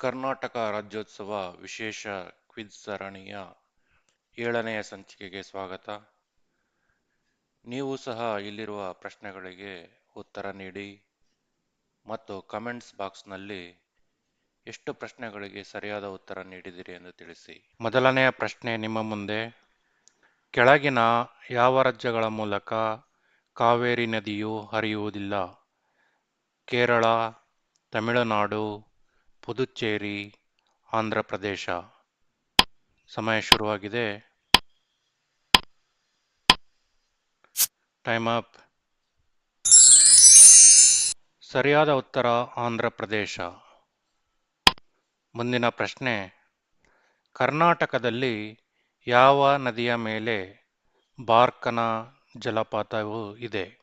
ಕರ್ನಾಟಕ ರಾಜ್ಯೋತ್ಸವ ವಿಶೇಷ ಕ್ವಿಜ್ ಸರಣಿಯ ಏಳನೆಯ ಸಂಚಿಕೆಗೆ ಸ್ವಾಗತ. ನೀವು ಸಹ ಇಲ್ಲಿರುವ ಪ್ರಶ್ನೆಗಳಿಗೆ ಉತ್ತರ ನೀಡಿ ಮತ್ತು ಕಮೆಂಟ್ಸ್ ಬಾಕ್ಸ್ನಲ್ಲಿ ಎಷ್ಟು ಪ್ರಶ್ನೆಗಳಿಗೆ ಸರಿಯಾದ ಉತ್ತರ ನೀಡಿದಿರಿ ಎಂದು ತಿಳಿಸಿ. ಮೊದಲನೆಯ ಪ್ರಶ್ನೆ ನಿಮ್ಮ ಮುಂದೆ. ಕೆಳಗಿನ ಯಾವ ರಾಜ್ಯಗಳ ಮೂಲಕ ಕಾವೇರಿ ನದಿಯು ಹರಿಯುವುದಿಲ್ಲ? ಕೇರಳ, ತಮಿಳುನಾಡು ಪುದುಚೇರಿ, ಆಂಧ್ರ ಪ್ರದೇಶ. ಸಮಯ ಶುರುವಾಗಿದೆ. ಟೈಮ್ ಅಪ್ ಸರಿಯಾದ ಉತ್ತರ ಆಂಧ್ರ ಪ್ರದೇಶ. ಮುಂದಿನ ಪ್ರಶ್ನೆ. ಕರ್ನಾಟಕದಲ್ಲಿ ಯಾವ ನದಿಯ ಮೇಲೆ ಬಾರ್ಕನ ಜಲಪಾತವು ಇದೆ?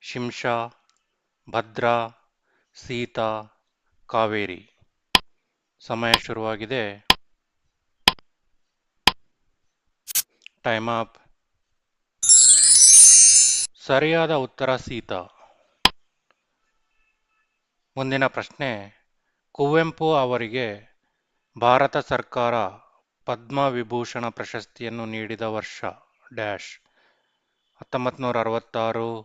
ಶಿಂಷಾ, ಭದ್ರಾ, ಸೀತಾ, ಕಾವೇರಿ. ಸಮಯ ಶುರುವಾಗಿದೆ. ಟೈಮ್ ಅಪ್ ಸರಿಯಾದ ಉತ್ತರ ಸೀತಾ. ಮುಂದಿನ ಪ್ರಶ್ನೆ, ಕುವೆಂಪು ಅವರಿಗೆ ಭಾರತ ಸರ್ಕಾರ ಪದ್ಮ ವಿಭೂಷಣ ಪ್ರಶಸ್ತಿಯನ್ನು ನೀಡಿದ ವರ್ಷ, ಡ್ಯಾಶ್. ಹತ್ತೊಂಬತ್ತು ನೂರ ಅರವತ್ತಾರು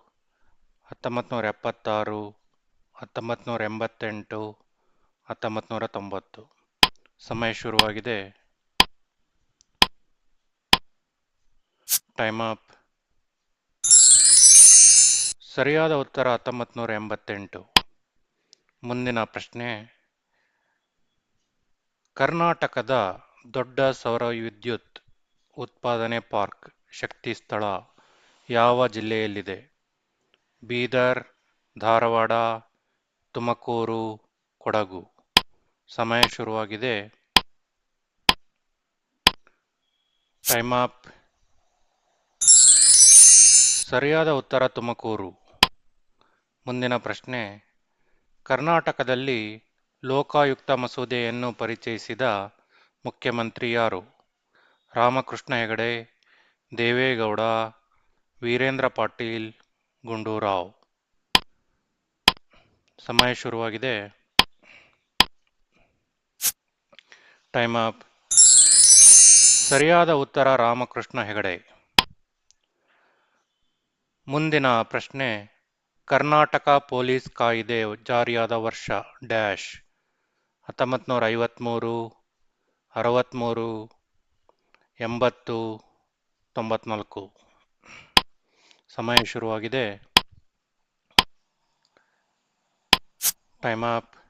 ಹತ್ತೊಂಬತ್ತು ನೂರ ಎಪ್ಪತ್ತಾರು ಹತ್ತೊಂಬತ್ತು ನೂರ ಎಂಬತ್ತೆಂಟು ಹತ್ತೊಂಬತ್ತು ನೂರ ತೊಂಬತ್ತು ಸಮಯ ಶುರುವಾಗಿದೆ. ಟೈಮ್ ಅಪ್ ಸರಿಯಾದ ಉತ್ತರ ಹತ್ತೊಂಬತ್ತು ನೂರ ಎಂಬತ್ತೆಂಟು ಮುಂದಿನ ಪ್ರಶ್ನೆ. ಕರ್ನಾಟಕದ ದೊಡ್ಡ ಸೌರ ವಿದ್ಯುತ್ ಉತ್ಪಾದನೆ ಪಾರ್ಕ್ ಶಕ್ತಿ ಸ್ಥಳ ಯಾವ ಜಿಲ್ಲೆಯಲ್ಲಿದೆ? ಬೀದರ್, ಧಾರವಾಡ, ತುಮಕೂರು, ಕೊಡಗು. ಸಮಯ ಶುರುವಾಗಿದೆ. ಟೈಮ್ ಅಪ್ ಸರಿಯಾದ ಉತ್ತರ ತುಮಕೂರು. ಮುಂದಿನ ಪ್ರಶ್ನೆ. ಕರ್ನಾಟಕದಲ್ಲಿ ಲೋಕಾಯುಕ್ತ ಮಸೂದೆಯನ್ನು ಪರಿಚಯಿಸಿದ ಮುಖ್ಯಮಂತ್ರಿ ಯಾರು? ರಾಮಕೃಷ್ಣ ಹೆಗಡೆ, ದೇವೇಗೌಡ, ವೀರೇಂದ್ರ ಪಾಟೀಲ್, ಗುಂಡೂರಾವ್. ಸಮಯ ಶುರುವಾಗಿದೆ. Time up. ಸರಿಯಾದ ಉತ್ತರ ರಾಮಕೃಷ್ಣ ಹೆಗಡೆ. ಮುಂದಿನ ಪ್ರಶ್ನೆ, ಕರ್ನಾಟಕ ಪೊಲೀಸ್ ಕಾಯ್ದೆ ಜಾರಿಯಾದ ವರ್ಷ, ಡ್ಯಾಶ್. ಹತ್ತೊಂಬತ್ತು ನೂರ ಐವತ್ತ್ಮೂರು ಅರವತ್ತ್ಮೂರು ಎಂಬತ್ತು, ತೊಂಬತ್ನಾಲ್ಕು. ಸಮಯ ಶುರುವಾಗಿದೆ. Time up.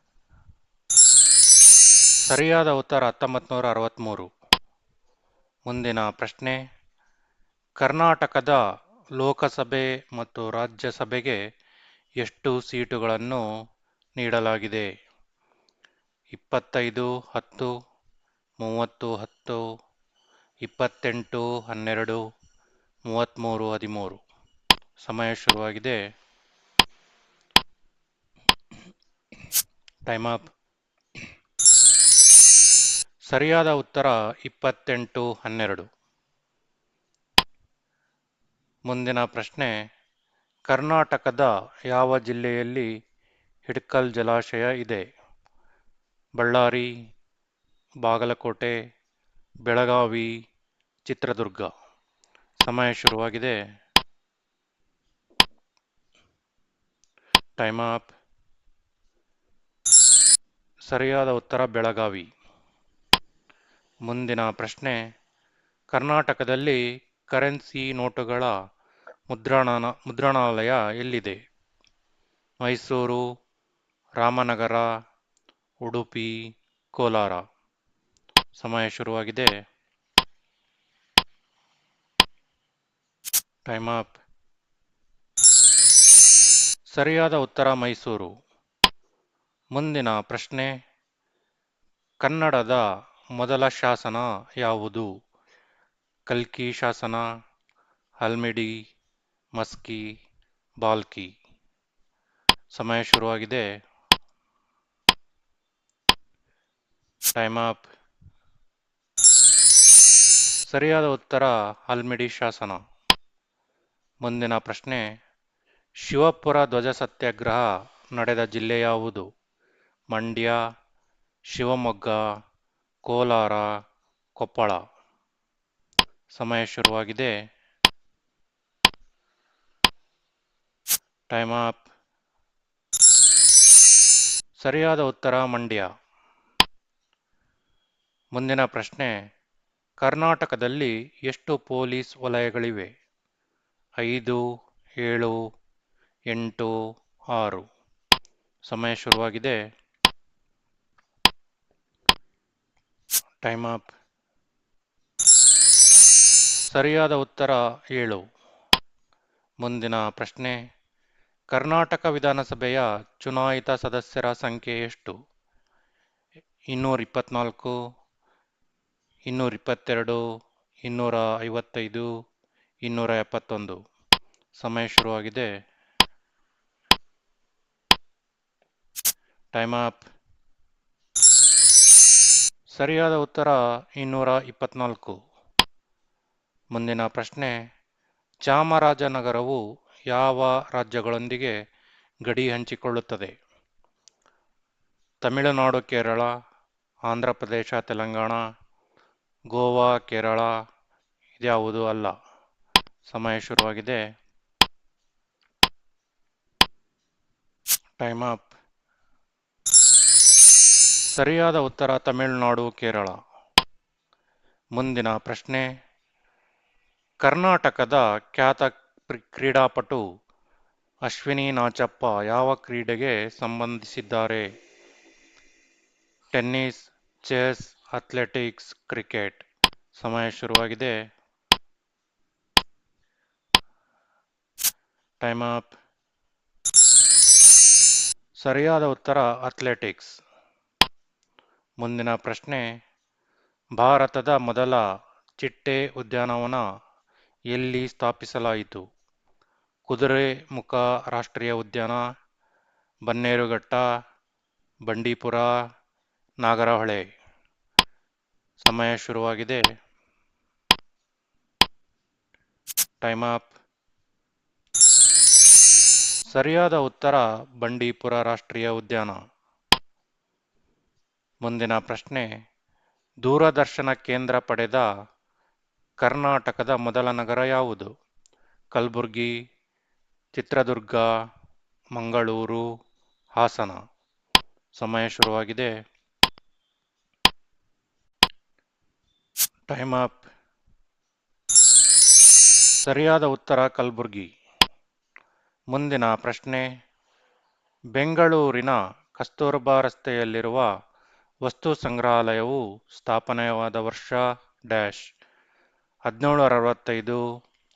ಸರಿಯಾದ ಉತ್ತರ ಹತ್ತೊಂಬತ್ತು ನೂರ ಅರವತ್ತ್ಮೂರು ಮುಂದಿನ ಪ್ರಶ್ನೆ, ಕರ್ನಾಟಕದ ಲೋಕಸಭೆ ಮತ್ತು ರಾಜ್ಯಸಭೆಗೆ ಎಷ್ಟು ಸೀಟುಗಳನ್ನು ನೀಡಲಾಗಿದೆ? ಇಪ್ಪತ್ತೈದು, ಹತ್ತು, ಮೂವತ್ತು, ಹತ್ತು, ಇಪ್ಪತ್ತೆಂಟು, ಹನ್ನೆರಡು, ಮೂವತ್ತ್ಮೂರು, ಹದಿಮೂರು. ಸಮಯ ಶುರುವಾಗಿದೆ. ಟೈಮ್ ಅಪ್ ಸರಿಯಾದ ಉತ್ತರ ಇಪ್ಪತ್ತೆಂಟು ಹನ್ನೆರಡು. ಮುಂದಿನ ಪ್ರಶ್ನೆ, ಕರ್ನಾಟಕದ ಯಾವ ಜಿಲ್ಲೆಯಲ್ಲಿ ಹಿಡ್ಕಲ್ ಜಲಾಶಯ ಇದೆ? ಬಳ್ಳಾರಿ, ಬಾಗಲಕೋಟೆ, ಬೆಳಗಾವಿ, ಚಿತ್ರದುರ್ಗ. ಸಮಯ ಶುರುವಾಗಿದೆ. Time up. ಸರಿಯಾದ ಉತ್ತರ ಬೆಳಗಾವಿ. ಮುಂದಿನ ಪ್ರಶ್ನೆ. ಕರ್ನಾಟಕದಲ್ಲಿ ಕರೆನ್ಸಿ ನೋಟುಗಳ ಮುದ್ರಣ ಮುದ್ರಣಾಲಯ ಎಲ್ಲಿದೆ? ಮೈಸೂರು, ರಾಮನಗರ, ಉಡುಪಿ, ಕೋಲಾರ. ಸಮಯ ಶುರುವಾಗಿದೆ. Time up. ಸರಿಯಾದ ಉತ್ತರ ಮೈಸೂರು. ಮುಂದಿನ ಪ್ರಶ್ನೆ. ಕನ್ನಡದ ಮೊದಲ ಶಾಸನ ಯಾವುದು? ಕಲ್ಕಿ ಶಾಸನ ಹಲ್ಮಿಡಿ ಮಸ್ಕಿ, ಬಾಲ್ಕಿ. ಸಮಯ ಶುರುವಾಗಿದೆ. ಟೈಮ್ ಅಪ್ ಸರಿಯಾದ ಉತ್ತರ ಹಲ್ಮಿಡಿ ಶಾಸನ. ಮುಂದಿನ ಪ್ರಶ್ನೆ, ಶಿವಪುರ ಧ್ವಜ ಸತ್ಯಾಗ್ರಹ ನಡೆದ ಜಿಲ್ಲೆ ಯಾವುದು? ಮಂಡ್ಯ, ಶಿವಮೊಗ್ಗ ಕೋಲಾರ, ಕೊಪ್ಪಳ. ಸಮಯ ಶುರುವಾಗಿದೆ. ಟೈಮ್ ಅಪ್ ಸರಿಯಾದ ಉತ್ತರ ಮಂಡ್ಯ. ಮುಂದಿನ ಪ್ರಶ್ನೆ, ಕರ್ನಾಟಕದಲ್ಲಿ ಎಷ್ಟು ಪೊಲೀಸ್ ವಲಯಗಳಿವೆ? ಐದು, ಏಳು, ಎಂಟು, ಆರು. ಸಮಯ ಶುರುವಾಗಿದೆ. Time up. ಸರಿಯಾದ ಉತ್ತರ ಏಳು. ಮುಂದಿನ ಪ್ರಶ್ನೆ, ಕರ್ನಾಟಕ ವಿಧಾನಸಭೆಯ ಚುನಾಯಿತ ಸದಸ್ಯರ ಸಂಖ್ಯೆ ಎಷ್ಟು? ಇನ್ನೂರ ಇಪ್ಪತ್ನಾಲ್ಕು, ಇನ್ನೂರ ಇಪ್ಪತ್ತೆರಡು, ಇನ್ನೂರ ಐವತ್ತೈದು, ಇನ್ನೂರ ಎಪ್ಪತ್ತೊಂದು. ಸಮಯ ಶುರುವಾಗಿದೆ. Time up. ಸರಿಯಾದ ಉತ್ತರ ಇನ್ನೂರ ಇಪ್ಪತ್ನಾಲ್ಕು. ಮುಂದಿನ ಪ್ರಶ್ನೆ, ಚಾಮರಾಜನಗರವು ಯಾವ ರಾಜ್ಯಗಳೊಂದಿಗೆ ಗಡಿ ಹಂಚಿಕೊಳ್ಳುತ್ತದೆ? ತಮಿಳುನಾಡು, ಕೇರಳ, ಆಂಧ್ರ ಪ್ರದೇಶ, ತೆಲಂಗಾಣ, ಗೋವಾ, ಕೇರಳ ಇದ್ಯಾವುದು ಅಲ್ಲ. ಸಮಯ ಶುರುವಾಗಿದೆ. ಟೈಮ್ ಅಪ್ ಸರಿಯಾದ ಉತ್ತರ ತಮಿಳುನಾಡು, ಕೇರಳ. ಮುಂದಿನ ಪ್ರಶ್ನೆ. ಕರ್ನಾಟಕದ ಖ್ಯಾತ ಕ್ರಿ- ಕ್ರೀಡಾಪಟು ಅಶ್ವಿನಿ ನಾಚಪ್ಪ ಯಾವ ಕ್ರೀಡೆಗೆ ಸಂಬಂಧಿಸಿದ್ದಾರೆ? Tennis, chess, athletics, cricket. ಸಮಯ ಶುರುವಾಗಿದೆ. Time up. ಸರಿಯಾದ ಉತ್ತರ ಅಥ್ಲೆಟಿಕ್ಸ್. ಮುಂದಿನ ಪ್ರಶ್ನೆ, ಭಾರತದ ಮೊದಲ ಚಿಟ್ಟೆ ಉದ್ಯಾನವನ ಎಲ್ಲಿ ಸ್ಥಾಪಿಸಲಾಯಿತು? ಕುದುರೆಮುಖ ರಾಷ್ಟ್ರೀಯ ಉದ್ಯಾನ, ಬನ್ನೇರುಘಟ್ಟ, ಬಂಡೀಪುರ, ನಾಗರಹೊಳೆ. ಸಮಯ ಶುರುವಾಗಿದೆ. ಟೈಮ್ ಅಪ್ ಸರಿಯಾದ ಉತ್ತರ ಬಂಡೀಪುರ ರಾಷ್ಟ್ರೀಯ ಉದ್ಯಾನ. ಮುಂದಿನ ಪ್ರಶ್ನೆ, ದೂರದರ್ಶನ ಕೇಂದ್ರ ಪಡೆದ ಕರ್ನಾಟಕದ ಮೊದಲ ನಗರ ಯಾವುದು? ಕಲಬುರ್ಗಿ, ಚಿತ್ರದುರ್ಗ, ಮಂಗಳೂರು, ಹಾಸನ. ಸಮಯ ಶುರುವಾಗಿದೆ. ಟೈಮ್ ಅಪ್ ಸರಿಯಾದ ಉತ್ತರ ಕಲಬುರ್ಗಿ. ಮುಂದಿನ ಪ್ರಶ್ನೆ, ಬೆಂಗಳೂರಿನ ಕಸ್ತೂರಬಾ ರಸ್ತೆಯಲ್ಲಿರುವ ವಸ್ತು ಸಂಗ್ರಹಾಲಯವು ಸ್ಥಾಪನೆಯಾದ ವರ್ಷ ಡ್ಯಾಶ್. ಹದಿನೇಳುನೂರ ಅರವತ್ತೈದು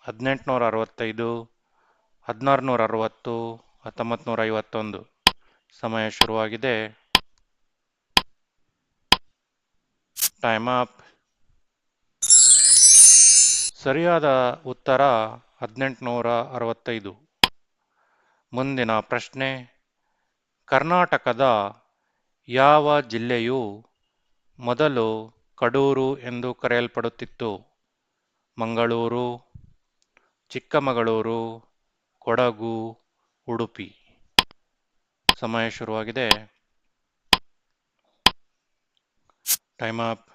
ಹದಿನೆಂಟುನೂರ ಅರವತ್ತೈದು ಹದಿನಾರು ನೂರ ಅರವತ್ತು ಹತ್ತೊಂಬತ್ತು ನೂರ ಐವತ್ತೊಂದು ಸಮಯ ಶುರುವಾಗಿದೆ. ಟೈಮ್ ಅಪ್ ಸರಿಯಾದ ಉತ್ತರ ಹದಿನೆಂಟುನೂರ ಅರವತ್ತೈದು ಮುಂದಿನ ಪ್ರಶ್ನೆ, ಕರ್ನಾಟಕದ ಯಾವ ಜಿಲ್ಲೆಯು ಮೊದಲು ಕಡೂರು ಎಂದು ಕರೆಯಲ್ಪಡುತ್ತಿತ್ತು? ಮಂಗಳೂರು, ಚಿಕ್ಕಮಗಳೂರು, ಕೊಡಗು, ಉಡುಪಿ. ಸಮಯ ಶುರುವಾಗಿದೆ. ಟೈಮ್ ಅಪ್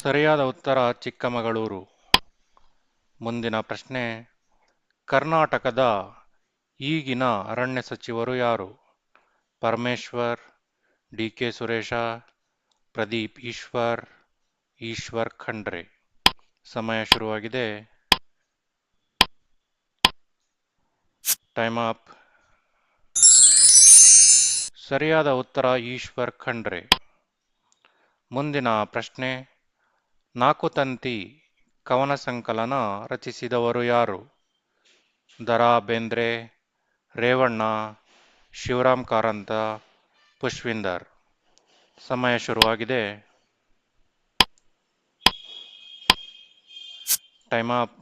ಸರಿಯಾದ ಉತ್ತರ ಚಿಕ್ಕಮಗಳೂರು. ಮುಂದಿನ ಪ್ರಶ್ನೆ, ಕರ್ನಾಟಕದ ಈಗಿನ ಅರಣ್ಯ ಸಚಿವರು ಯಾರು? Parameshwar D K Suresh, Pradeep Eshwar Eshwar Khandre. ಸಮಯ ಶುರುವಾಗಿದೆ. ಟೈಮ್ ಅಪ್ ಸರಿಯಾದ ಉತ್ತರ ಈಶ್ವರ್ ಖಂಡ್ರೆ. ಮುಂದಿನ ಪ್ರಶ್ನೆ, ನಾಲ್ಕು ತಂತಿ ಕವನ ಸಂಕಲನ ರಚಿಸಿದವರು ಯಾರು? ದರಾ ಬೇಂದ್ರೆ, ರೇವಣ್ಣ ಶಿವರಾಮ್ ಕಾರಂತ ಪುಷ್ವಿಂದರ್. ಸಮಯ ಶುರುವಾಗಿದೆ. ಟೈಮ್ ಅಪ್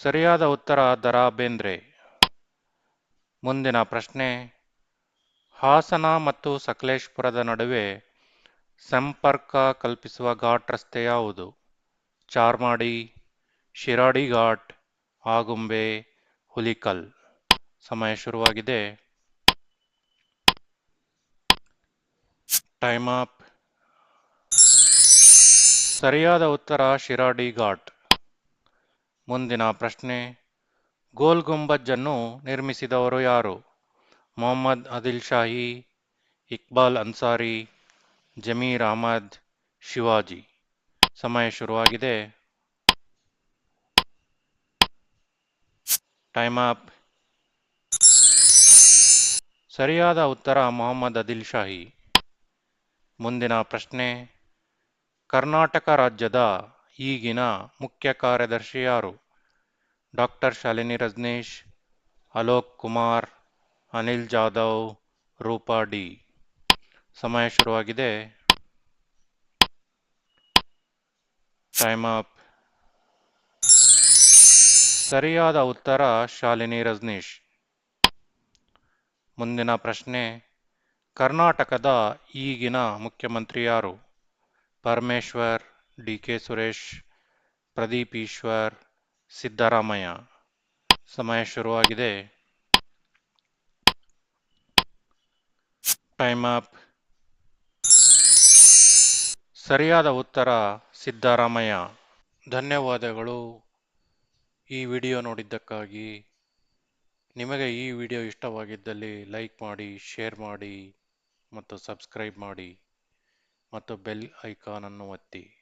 ಸರಿಯಾದ ಉತ್ತರ ದರಾ ಬೇಂದ್ರೆ. ಮುಂದಿನ ಪ್ರಶ್ನೆ. ಹಾಸನ ಮತ್ತು ಸಕಲೇಶ್ಪುರದ ನಡುವೆ ಸಂಪರ್ಕ ಕಲ್ಪಿಸುವ ಘಾಟ್ ರಸ್ತೆ ಯಾವುದು? ಚಾರ್ಮಾಡಿ, ಶಿರಾಡಿ ಘಾಟ್, ಆಗುಂಬೆ ಹುಲಿಕಲ್. ಸಮಯ ಶುರುವಾಗಿದೆ. ಟೈಮ್ ಅಪ್ ಸರಿಯಾದ ಉತ್ತರ ಶಿರಾಡಿ ಘಾಟ್. ಮುಂದಿನ ಪ್ರಶ್ನೆ. ಗೋಲ್ ಗುಂಬಜ್ಜನ್ನು ನಿರ್ಮಿಸಿದವರು ಯಾರು? ಮೊಹಮ್ಮದ್ ಅದಿಲ್ ಶಾಹಿ, ಇಕ್ಬಾಲ್ ಅನ್ಸಾರಿ, ಜಮೀರ್ ಅಹಮದ್, ಶಿವಾಜಿ. ಸಮಯ ಶುರುವಾಗಿದೆ. Time up. ಸರಿಯಾದ ಉತ್ತರ ಮೊಹಮ್ಮದ್ ಅದಿಲ್ ಶಾಹಿ. ಮುಂದಿನ ಪ್ರಶ್ನೆ, ಕರ್ನಾಟಕ ರಾಜ್ಯದ ಈಗಿನ ಮುಖ್ಯ ಕಾರ್ಯದರ್ಶಿ ಯಾರು? Doctor Shalini Rajneesh, Alok Kumar, Anil Jadhav, Roopa D. ಸಮಯ ಶುರುವಾಗಿದೆ. Time up. ಸರಿಯಾದ ಉತ್ತರ ಶಾಲಿನಿ ರಜನೀಶ್. ಮುಂದಿನ ಪ್ರಶ್ನೆ, ಕರ್ನಾಟಕದ ಈಗಿನ ಮುಖ್ಯಮಂತ್ರಿ ಯಾರು? Parameshwar D K Suresh, Pradeep Eshwar, Siddaramaiah. ಸಮಯ ಶುರುವಾಗಿದೆ. Time up. ಸರಿಯಾದ ಉತ್ತರ ಸಿದ್ದರಾಮಯ್ಯ. ಧನ್ಯವಾದಗಳು. ಈ ವಿಡಿಯೋ ನೋಡಿದ್ದಕ್ಕಾಗಿ ನಿಮಗೆ ಈ ವಿಡಿಯೋ ಇಷ್ಟವಾಗಿದ್ದಲ್ಲಿ ಲೈಕ್ ಮಾಡಿ, ಶೇರ್ ಮಾಡಿ ಮತ್ತು ಸಬ್ಸ್ಕ್ರೈಬ್ ಮಾಡಿ ಮತ್ತು ಬೆಲ್ ಐಕಾನನ್ನು ಒತ್ತಿ.